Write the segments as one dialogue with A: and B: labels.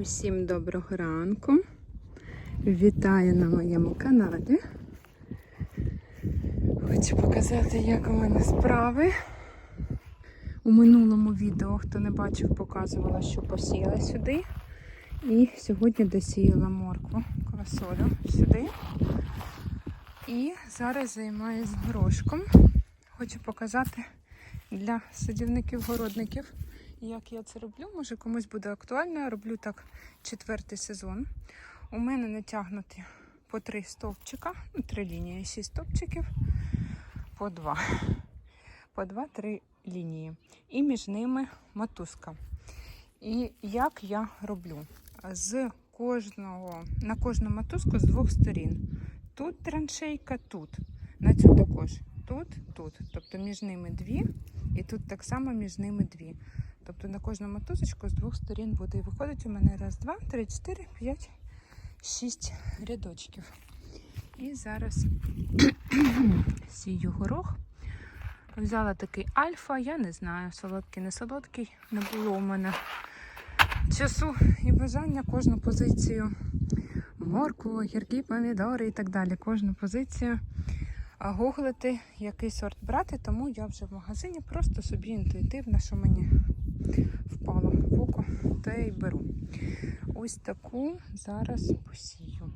A: Усім доброго ранку. Вітаю на моєму каналі. Хочу показати, як у мене справи. У минулому відео, хто не бачив, показувала, що посіяла сюди. І сьогодні досіяла моркву, квасолю сюди. І зараз займаюсь горошком. Хочу показати для садівників-городників, як я це роблю. Може комусь буде актуально. Я роблю так четвертий сезон. У мене натягнуті по три стовпчика, ну, три лінії, шість стовпчиків, по два. По два-три лінії. І між ними мотузка. І як я роблю? З кожного, на кожну мотузку з двох сторін. Тут траншейка, тут. На цю також. Тут, тут. Тобто між ними дві, і тут так само між ними дві. Тобто на кожну мотузочку з двох сторін буде. І виходить у мене раз, два, три, чотири, п'ять, шість рядочків. І зараз сію горох. Взяла такий альфа, я не знаю, солодкий, не солодкий. Не було у мене часу і бажання кожну позицію моркву, гіркі, помідори і так далі. Кожну позицію гуглити, який сорт брати, тому я вже в магазині просто собі інтуїтивно, що мені впало в око, я й беру. Ось таку зараз посію.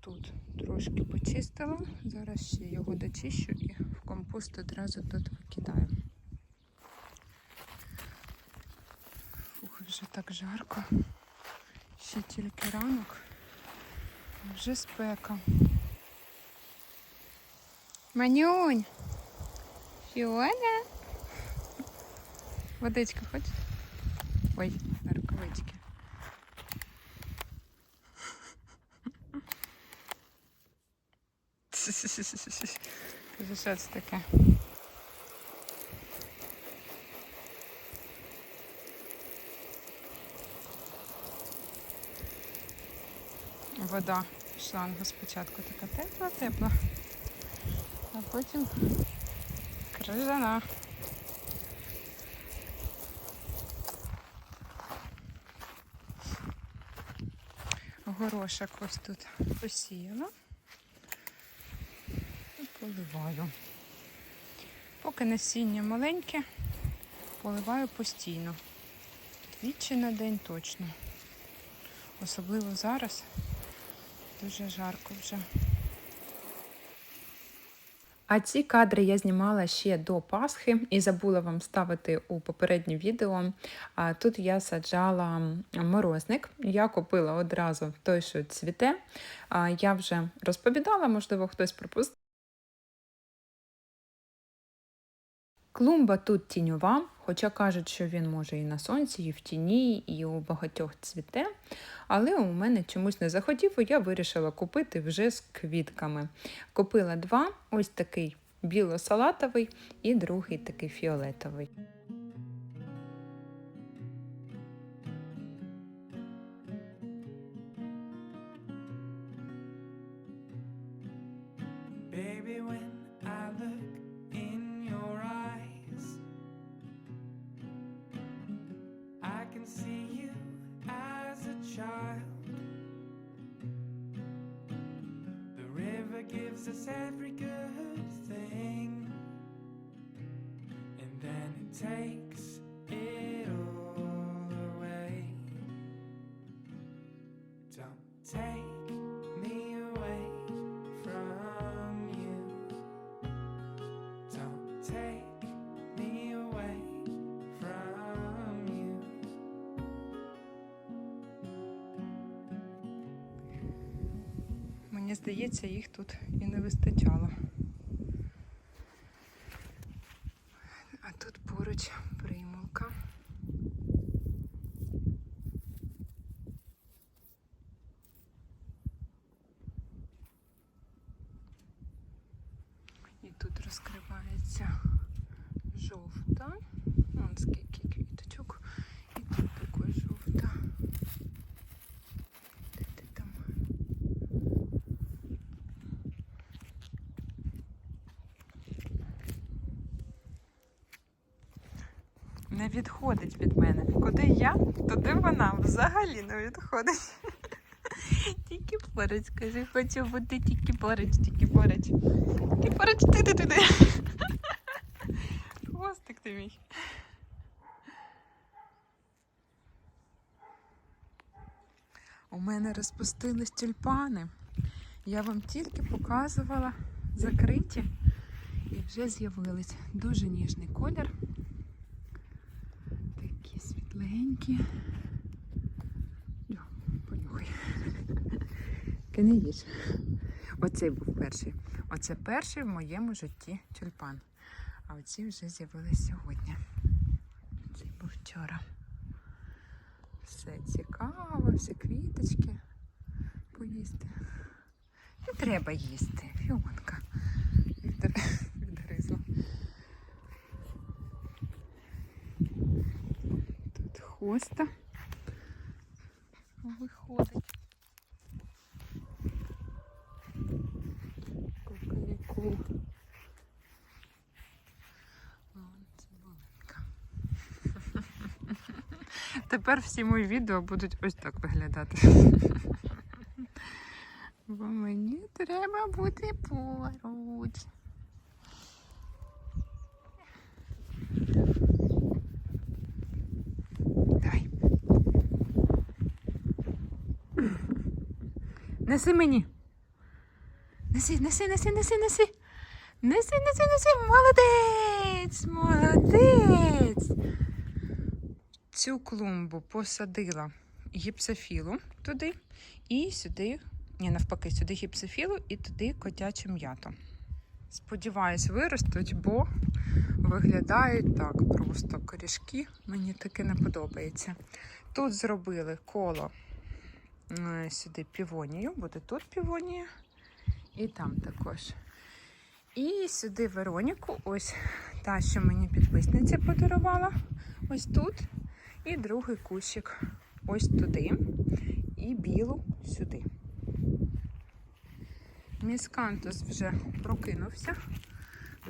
A: Тут трошки почистила, зараз ще його дочищу і в компост одразу тут викидаю. Ух, вже так жарко. Ще тільки ранок, вже спека. Манюнь! Фіона! Водичку хочеш? Ой, рукавички. Кажу, що це таке? Вода шлангу спочатку така тепла, тепла, а потім крижана. Горошок ось тут посіяла і поливаю. Поки насіння маленьке, поливаю постійно. Двічі на день точно. Особливо зараз дуже жарко вже. А ці кадри я знімала ще до Пасхи і забула вам ставити у попереднє відео. Тут я саджала морозник. Я купила одразу той, що цвіте. Я вже розповідала, можливо, хтось пропустив. Клумба тут тіньова, хоча кажуть, що він може і на сонці, і в тіні, і у багатьох цвіте. Але у мене чомусь не захотів, і я вирішила купити вже з квітками. Купила два: ось такий біло-салатовий і другий такий фіолетовий.
B: Baby, when us every good thing, and then it takes
A: здається, їх тут і не вистачало. А тут поруч примулка. І тут розкривається жовта. Вон скільки квіточок. І тут також жовта. Де ти там? не відходить від мене. Куди я, туди вона взагалі не відходить. Тільки поруч, скажи, хочу бути тільки поруч, тільки поруч. Тільки поруч, ти ти туди. Хвостик ти мій. У мене розпустились тюльпани. Я вам тільки показувала закриті і вже з'явились. Дуже ніжний колір. Світленькі. Понюхай. Не їж. Оцей був перший. Оце перший в моєму житті тюльпан. А оці вже з'явились сьогодні. Цей був вчора. Все цікаво, всі квіточки поїсти. Не треба їсти, фіонка. Відгри- Тут хоста виходить. Цибулинка. Тепер всі мої відео будуть ось так виглядати. Бо мені треба бути поруч. Неси мені. Неси, неси, неси, неси, неси. Неси, неси, неси. Молодець! Молодець! Цю клумбу посадила гіпсофілу туди і сюди, ні, навпаки, сюди гіпсофілу і туди котячу м'яту. Сподіваюсь, виростуть, бо виглядають так просто корішки. Мені таке не подобається. Тут зробили коло сюди півонію, буде тут півонія і там також. І сюди Вероніку, ось та, що мені підписниця подарувала, ось тут. І другий кущик ось туди. І білу сюди. Міскантус вже прокинувся,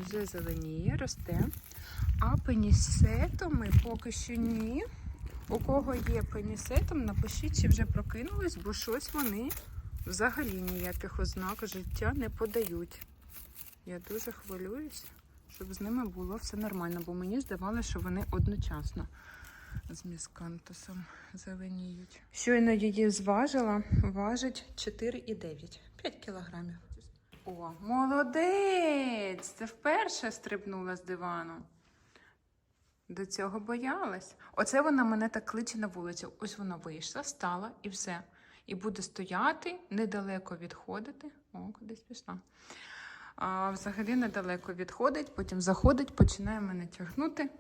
A: вже зеленіє, росте. А пенісетоми поки що ні. У кого є пенісетом, напишіть, чи вже прокинулись, бо щось вони взагалі ніяких ознак життя не подають. Я дуже хвилююсь, щоб з ними було все нормально, бо мені здавалося, що вони одночасно з міскантусом зеленіють. Щойно її зважила, важить 4,9. 5 кілограмів. О, молодець! Це вперше стрибнула з дивану. До цього боялась. Оце вона мене так кличе на вулицю. Ось вона вийшла, стала і все. І буде стояти, недалеко відходити. О, кудись пішла. А, взагалі недалеко відходить, потім заходить, починає мене тягнути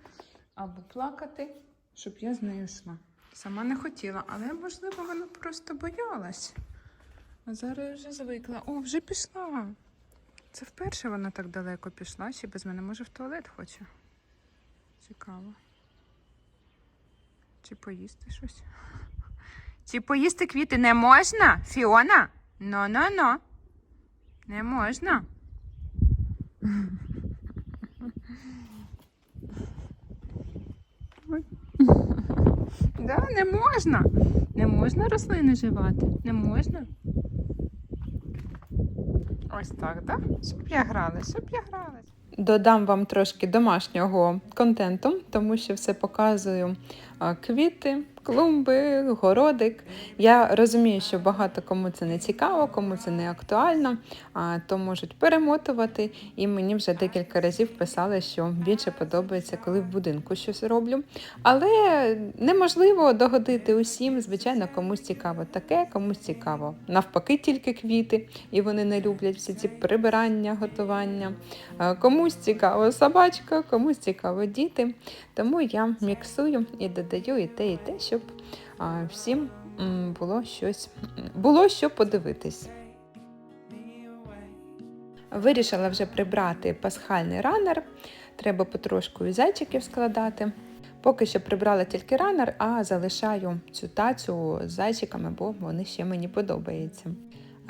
A: або плакати, щоб я з нею йшла. Сама не хотіла, але можливо вона просто боялась. А зараз вже звикла. О, вже пішла. Це вперше вона так далеко пішла, ще без мене може в туалет хоче. Цікаво. Чи поїсти щось? Чи поїсти квіти не можна? Фіона? Ну-ну-ну. Не можна. Да, не можна. Не можна рослини живати. Не можна. Ось так, так? Да? Щоб я гралась, щоб я гралась. Додам вам трошки домашнього контенту, тому що все показую квіти, клумби, городик. Я розумію, що багато кому це не цікаво, кому це не актуально, а, то можуть перемотувати. І мені вже декілька разів писали, що більше подобається, коли в будинку щось роблю. Але неможливо догодити усім. Звичайно, комусь цікаво таке, комусь цікаво. Навпаки, тільки квіти, і вони не люблять всі ці прибирання, готування. Комусь цікаво собачка, комусь цікаво діти. Тому я міксую і додаю і те, і те, щоб всім було щось було що подивитись. Вирішила вже прибрати пасхальний ранер. Треба потрошку і зайчиків складати. Поки що прибрала тільки ранер, а залишаю цю тацю з зайчиками, бо вони ще мені подобаються.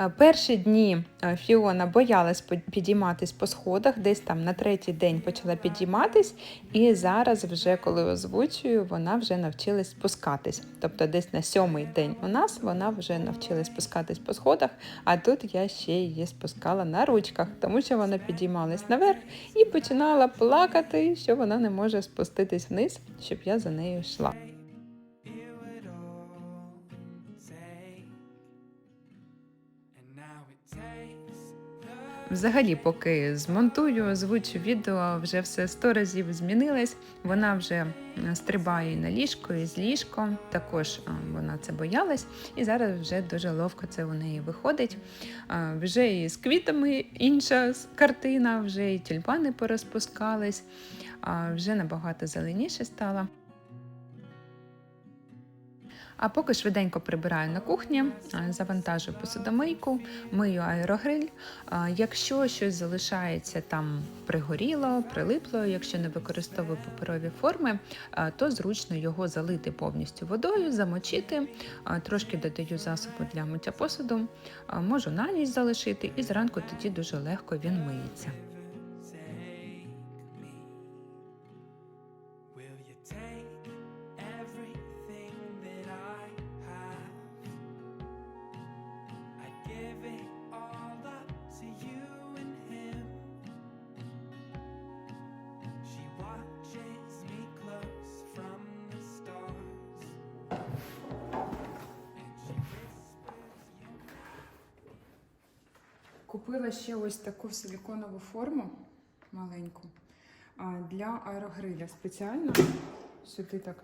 A: Е, Перші дні е, Фіона боялась підійматись по сходах, десь там на третій день почала підійматись, і зараз, вже коли озвучую, вона вже навчилась спускатись. Тобто, десь на сьомий день у нас вона вже навчилась спускатись по сходах, а тут я ще її спускала на ручках, тому що вона підіймалась наверх і починала плакати, що вона не може спуститись вниз, щоб я за нею йшла. Взагалі, поки змонтую, озвучу відео, вже все сто разів змінилось. Вона вже стрибає на ліжко, і з ліжком. Також вона це боялась, і зараз вже дуже ловко це у неї виходить. Вже і з квітами інша картина, вже і тюльпани порозпускались, вже набагато зеленіше стало. А поки швиденько прибираю на кухні, е, завантажую посудомийку, мию аерогриль. Якщо щось залишається там пригоріло, прилипло, якщо не використовую паперові форми, то зручно його залити повністю водою, замочити, трошки додаю засобу для миття посуду, можу на ніч залишити, і зранку тоді дуже легко він миється. Ось таку силіконову форму маленьку для аерогриля. Спеціально сюди так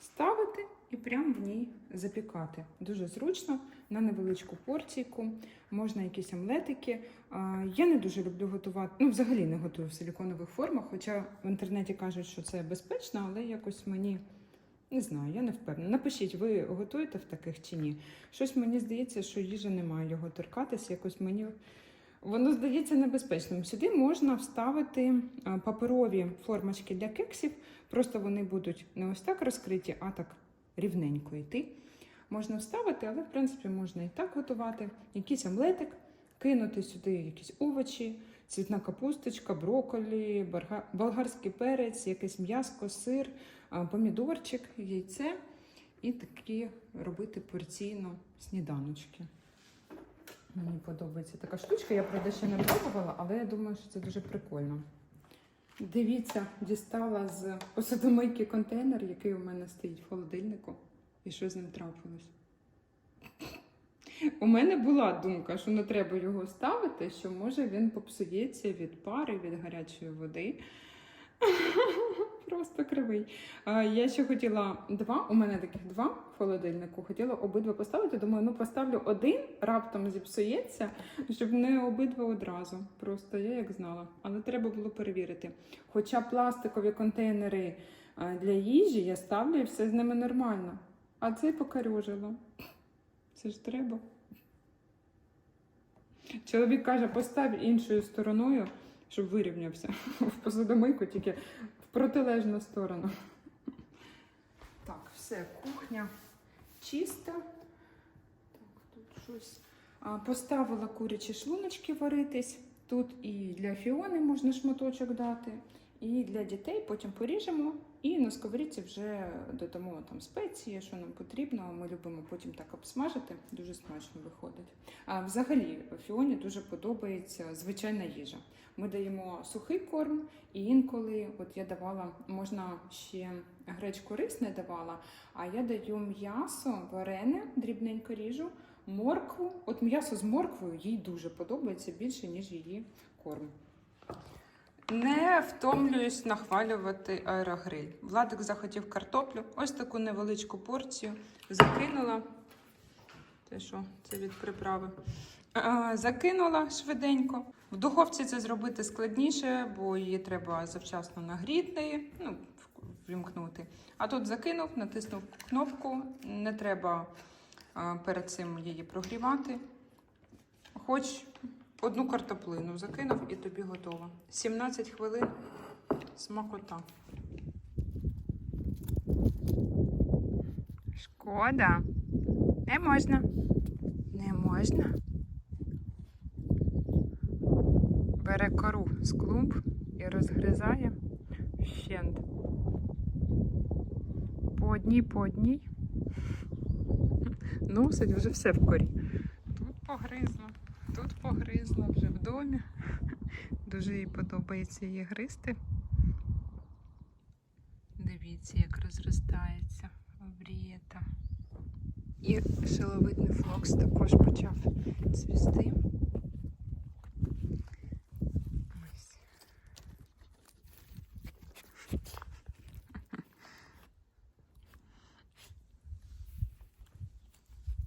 A: ставити і прямо в ній запікати. Дуже зручно на невеличку порційку, можна якісь омлетики. Я не дуже люблю готувати, ну взагалі не готую в силіконових формах, хоча в інтернеті кажуть, що це безпечно, але якось мені. Не знаю, я не впевнена. Напишіть, ви готуєте в таких чи ні? Щось мені здається, що їжа не має його торкатися. Якось мені воно здається небезпечним. Сюди можна вставити паперові формочки для кексів. Просто вони будуть не ось так розкриті, а так рівненько йти. Можна вставити, але в принципі можна і так готувати. Якийсь омлетик, кинути сюди якісь овочі, цвітна капусточка, брокколі, болгарський перець, якесь м'яско, сир, помідорчик, яйце і такі робити порційно сніданочки. Мені подобається така штучка. Я правда ще не пробувала, але я думаю, що це дуже прикольно. Дивіться, дістала з посудомийки контейнер, який у мене стоїть в холодильнику. І що з ним трапилось? У мене була думка, що не треба його ставити, що може він попсується від пари, від гарячої води. Просто кривий. Я ще хотіла два, у мене таких два в холодильнику, хотіла обидва поставити. Думаю, ну поставлю один, раптом зіпсується, щоб не обидва одразу. Просто я як знала. Але треба було перевірити. Хоча пластикові контейнери для їжі я ставлю і все з ними нормально. А цей покарюжила. Це ж треба. Чоловік каже, постав іншою стороною, щоб вирівнявся в посудомийку, тільки в протилежну сторону. Так, все, кухня чиста. Так, тут щось. Поставила курячі шлуночки варитись. Тут і для фіони можна шматочок дати, і для дітей потім поріжемо. І на сковорідці вже додамо там спеції, що нам потрібно. Ми любимо потім так обсмажити, дуже смачно виходить. А взагалі Фіоні дуже подобається звичайна їжа. Ми даємо сухий корм, і інколи, от я давала, можна ще гречку рис не давала, а я даю м'ясо варене, дрібненько ріжу, моркву. От м'ясо з морквою їй дуже подобається більше, ніж її корм. Не втомлююсь нахвалювати аерогриль. Владик захотів картоплю. Ось таку невеличку порцію закинула. Це що? Це від приправи. Закинула швиденько. В духовці це зробити складніше, бо її треба завчасно нагріти, ну, в- ввімкнути. А тут закинув, натиснув кнопку. Не треба перед цим її прогрівати. Хоч Одну картоплину закинув і тобі готово. 17 хвилин смакота. Шкода. Не можна. Не можна. Бере кору з клумб і розгризає вщент. По одній, по одній. Ну, Носить вже все в корі. Тут погризло тут погризла, вже в домі. Дуже їй подобається її гризти. Дивіться, як розростається обрієта. І шиловидний флокс також почав цвісти. Ось.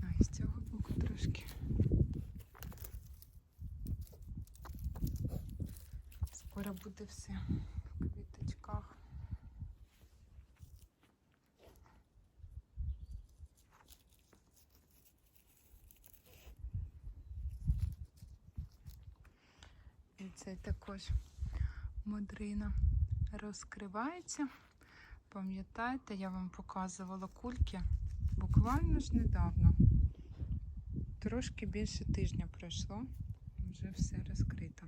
A: А з цього боку трошки. Скоро буде все в квіточках. І це також модрина розкривається. Пам'ятаєте, я вам показувала кульки буквально ж недавно. Трошки більше тижня пройшло, вже все розкрито.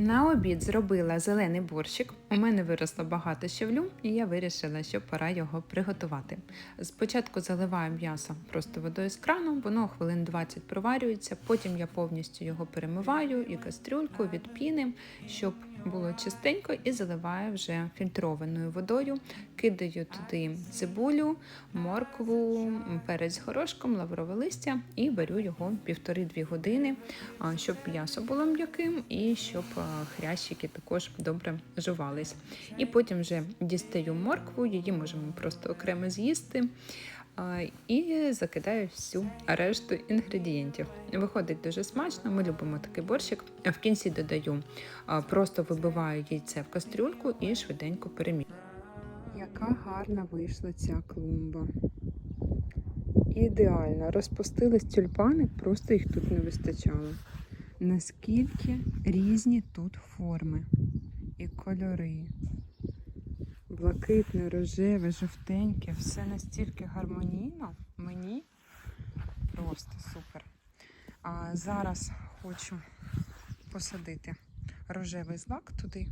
A: На обід зробила зелений борщик. У мене виросло багато щавлю, і я вирішила, що пора його приготувати. Спочатку заливаю м'ясо просто водою з крану, воно хвилин 20 проварюється, потім я повністю його перемиваю і кастрюльку від піни, щоб було чистенько, і заливаю вже фільтрованою водою. Кидаю туди цибулю, моркву, перець горошком, лаврове листя і варю його півтори-дві години, щоб м'ясо було м'яким і щоб хрящики також добре жувались. І потім вже дістаю моркву, її можемо просто окремо з'їсти. І закидаю всю решту інгредієнтів. Виходить дуже смачно. Ми любимо такий борщик. В кінці додаю, просто вибиваю яйце в кастрюльку і швиденько перемішую. Яка гарна вийшла ця клумба. Ідеально. Розпустились тюльпани, просто їх тут не вистачало. Наскільки різні тут форми і кольори. Блакитне, рожеве, жовтеньке, все настільки гармонійно. Мені просто супер. А зараз хочу посадити рожевий злак туди.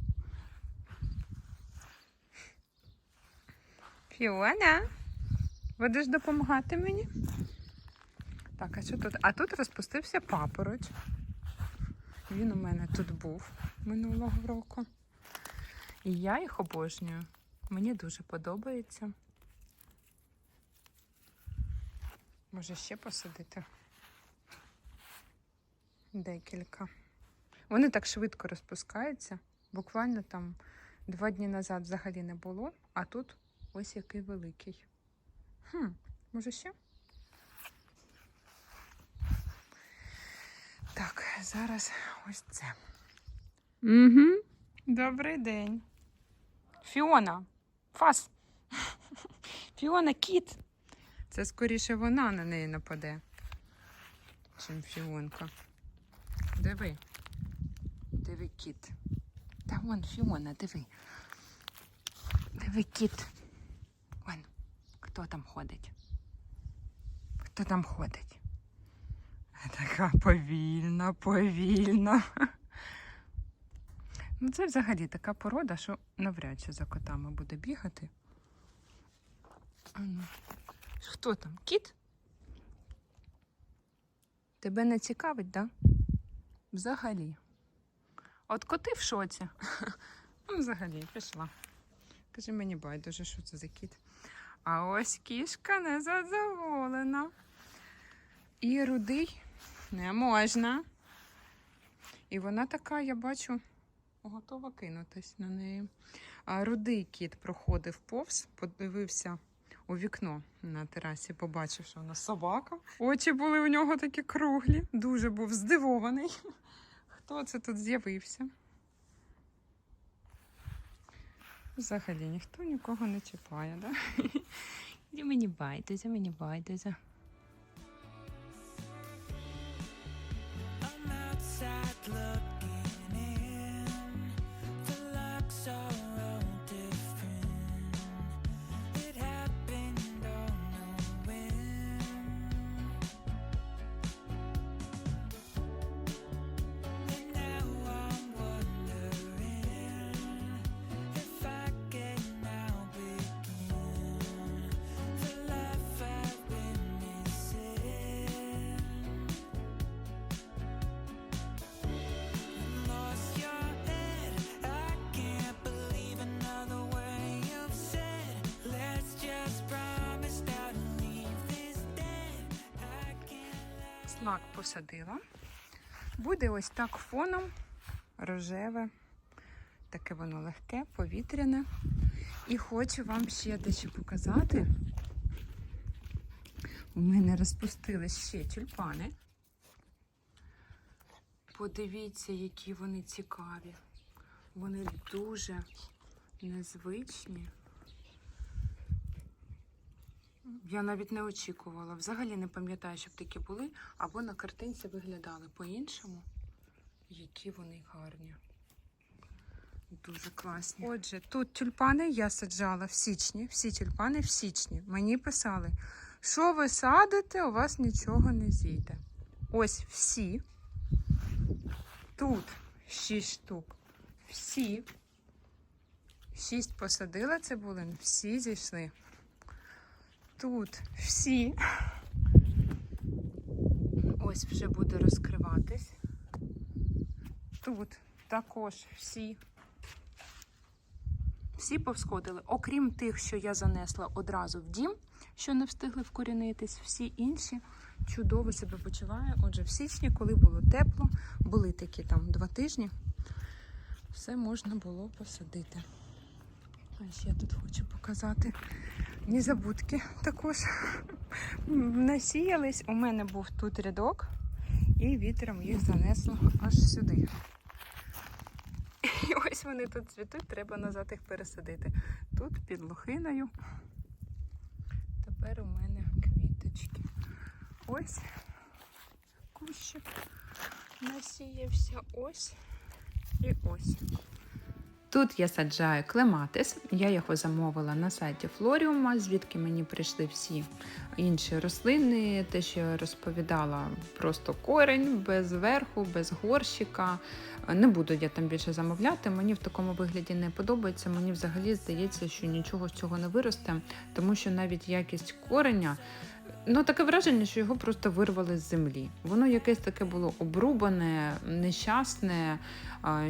A: Фіона, будеш допомагати мені? Так, а що тут? А тут розпустився папороч. Він у мене тут був минулого року. І я їх обожнюю. Мені дуже подобається. Може ще посадити? Декілька. Вони так швидко розпускаються. Буквально там два дні назад взагалі не було, а тут ось який великий. Хм, може ще? Так, зараз ось це. Угу. Добрий день. Фіона. Фас. Фіона кіт. Це скоріше вона на неї нападе, чим Фіонка. Диви. Диви кіт. Та вон Фіона, диви. Диви кіт. Вон, хто там ходить? Хто там ходить? Така повільна, повільна. Ну, це взагалі така порода, що навряд чи за котами буде бігати. А Хто там? Кіт? Тебе не цікавить, так? Да? Взагалі. От коти в шоці. Ну, взагалі, пішла. Каже, мені байдуже, що це за кіт. А ось кішка не задоволена. І рудий не можна. І вона така, я бачу, готова кинутись на неї. А рудий кіт проходив повз, подивився у вікно на терасі, побачив, що вона собака. Очі були у нього такі круглі, дуже був здивований. Хто це тут з'явився? Взагалі ніхто нікого не чіпає, да? І мені байдуже, мені байдуже.
B: Looking
A: слак посадила. Буде ось так фоном рожеве, таке воно легке, повітряне. І хочу вам ще дещо показати. У мене розпустились ще тюльпани. Подивіться, які вони цікаві. Вони дуже незвичні. Я навіть не очікувала. Взагалі не пам'ятаю, щоб такі були, або на картинці виглядали по-іншому. Які вони гарні. Дуже класні. Отже, тут тюльпани я саджала в січні. Всі тюльпани в січні. Мені писали, що ви садите, у вас нічого не зійде. Ось всі. Тут 6 штук. Всі. Шість посадила цибулин, всі зійшли. Тут всі. Ось вже буде розкриватись. Тут також всі. Всі повсходили, окрім тих, що я занесла одразу в дім, що не встигли вкорінитись, всі інші чудово себе почуває. Отже, в січні, коли було тепло, були такі там два тижні, все можна було посадити. А ще тут хочу показати незабудки також насіялись. У мене був тут рядок, і вітром їх занесло аж сюди. І ось вони тут цвітуть, треба назад їх пересадити. Тут під лохиною. Тепер у мене квіточки. Ось кущик насіявся, ось і ось. Тут я саджаю клематис. Я його замовила на сайті Флоріума, звідки мені прийшли всі інші рослини. Те, що я розповідала, просто корень, без верху, без горщика. Не буду я там більше замовляти. Мені в такому вигляді не подобається. Мені взагалі здається, що нічого з цього не виросте, тому що навіть якість кореня. Ну, таке враження, що його просто вирвали з землі. Воно якесь таке було обрубане, нещасне,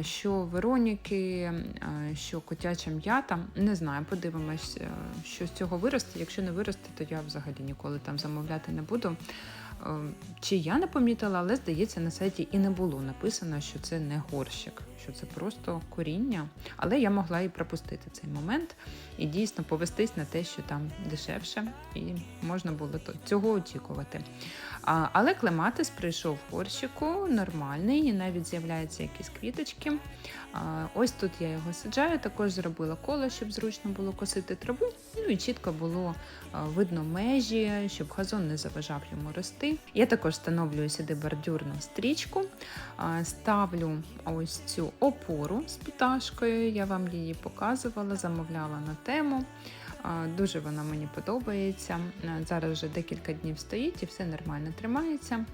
A: що Вероніки, що котяча м'ята. Не знаю, подивимось, е, що з цього виросте. Якщо не виросте, то я взагалі ніколи там замовляти не буду. Е, Чи я не помітила, але здається, на сайті і не було написано, що це не горщик, що це просто коріння. Але я могла і пропустити цей момент і дійсно повестись на те, що там дешевше, і можна було цього очікувати. Але клематис прийшов в горщику, нормальний, і навіть з'являються якісь квіточки. Ось тут я його саджаю, також зробила коло, щоб зручно було косити траву. Ну і чітко було видно межі, щоб газон не заважав йому рости. Я також встановлюю сюди бордюрну стрічку, ставлю ось цю опору з пташкою. Я вам її показувала, замовляла на тему. Дуже вона мені подобається. Зараз вже декілька днів стоїть і все нормально тримається.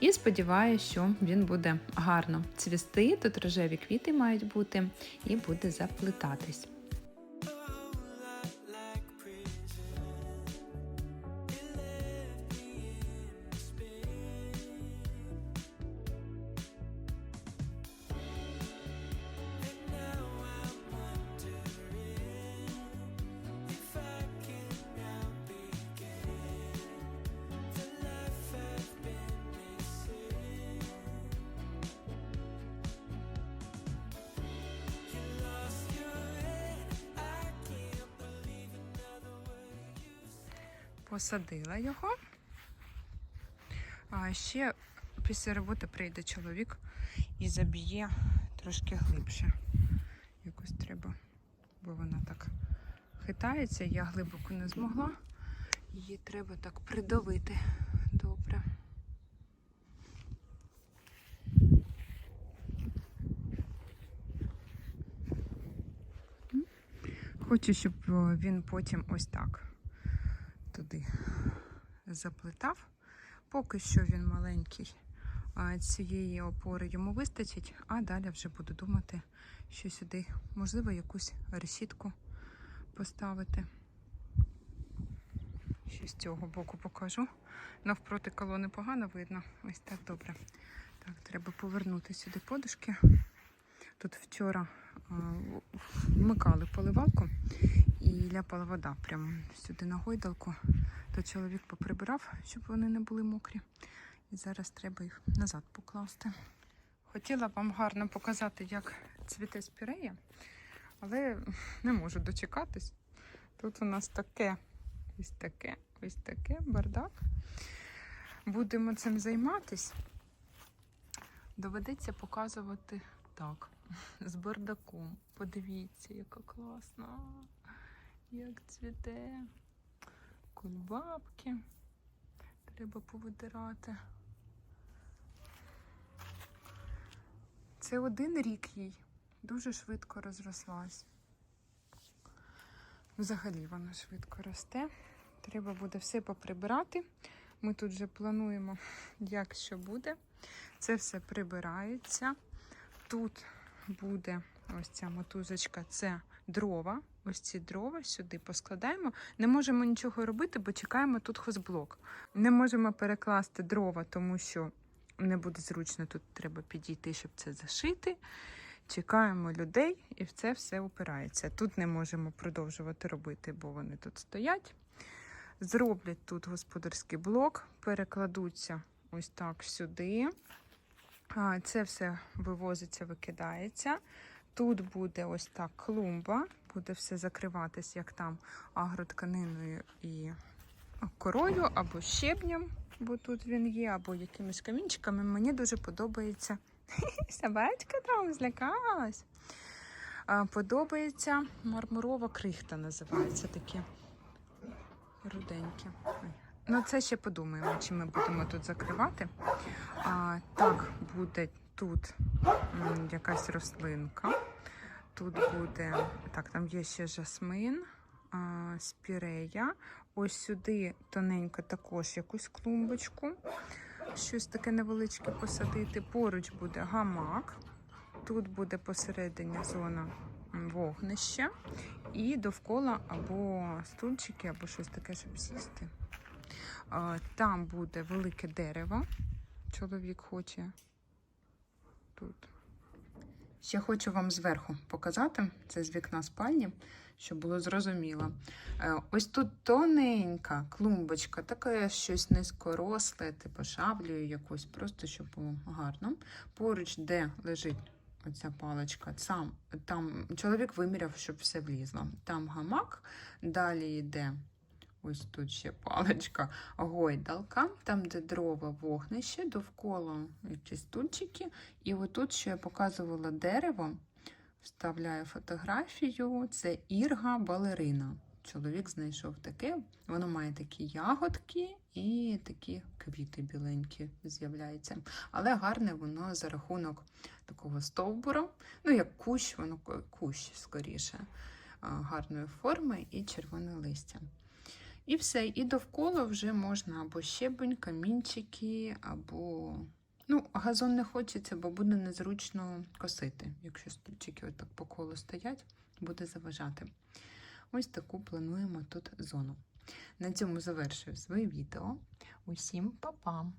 A: І сподіваюся, що він буде гарно цвісти. Тут рожеві квіти мають бути і буде заплетатись. Посадила його. А ще після роботи прийде чоловік і заб'є трошки глибше. Якось треба, бо вона так хитається, я глибоко не змогла. Її треба так придавити добре. Хочу, щоб він потім ось так туди заплетав. Поки що він маленький, цієї опори йому вистачить, а далі вже буду думати, що сюди, можливо, якусь решітку поставити. Ще з цього боку покажу. Навпроти колони погано видно. Ось так добре. Так, треба повернути сюди подушки. Тут вчора а, вмикали поливалку і ляпала вода прямо сюди на гойдалку. То чоловік поприбирав, щоб вони не були мокрі. І зараз треба їх назад покласти. Хотіла вам гарно показати, як цвіте спірея, але не можу дочекатись. Тут у нас таке, ось таке, ось таке бардак. Будемо цим займатись. Доведеться показувати так, з бардаком. Подивіться, яка класна, як цвіте. Кульбабки. Треба повидирати. Це один рік їй. Дуже швидко розрослась. Взагалі вона швидко росте. Треба буде все поприбирати. Ми тут вже плануємо, як що буде. Це все прибирається. Тут буде ось ця мотузочка, це дрова.Ось ці дрова сюди поскладаємо. Не можемо нічого робити, бо чекаємо тут хозблок. Не можемо перекласти дрова, тому що не буде зручно. Тут треба підійти, щоб це зашити. Чекаємо людей, і в це все опирається. Тут не можемо продовжувати робити, бо вони тут стоять. Зроблять тут господарський блок, перекладуться ось так сюди. Це все вивозиться, викидається. Тут буде ось так клумба, буде все закриватись, як там агротканиною і корою або щебнем, бо тут він є, або якимись камінчиками. Мені дуже подобається. Собачка там злякалась. Подобається мармурова крихта, називається таке руденьке. Ну, це ще подумаємо, чи ми будемо тут закривати. А, так, буде тут якась рослинка. Тут буде, так, там є ще жасмин, а, спірея. Ось сюди тоненько також якусь клумбочку. Щось таке невеличке посадити. Поруч буде гамак. Тут буде посередині зона вогнища. І довкола або стульчики, або щось таке, щоб сісти. А, Там буде велике дерево. Чоловік хоче тут. Ще хочу вам зверху показати, це з вікна спальні, щоб було зрозуміло. Е, Ось тут тоненька клумбочка, таке щось низькоросле, типу шаблею якусь, просто щоб було гарно. Поруч, де лежить оця паличка, сам, там чоловік виміряв, щоб все влізло. Там гамак, далі йде ось тут ще паличка, гойдалка, там, де дрова вогнище, довкола якісь стульчики. І отут, що я показувала дерево, вставляю фотографію, це ірга балерина. Чоловік знайшов таке, воно має такі ягодки і такі квіти біленькі з'являються. Але гарне воно за рахунок такого стовбура, ну як кущ, воно кущ скоріше, гарної форми і червоне листя. І все, і довкола вже можна або щебень, камінчики, або. Ну, газон не хочеться, бо буде незручно косити. Якщо стульчики отак по колу стоять, буде заважати. Ось таку плануємо тут зону. На цьому завершую своє відео. Усім па-пам!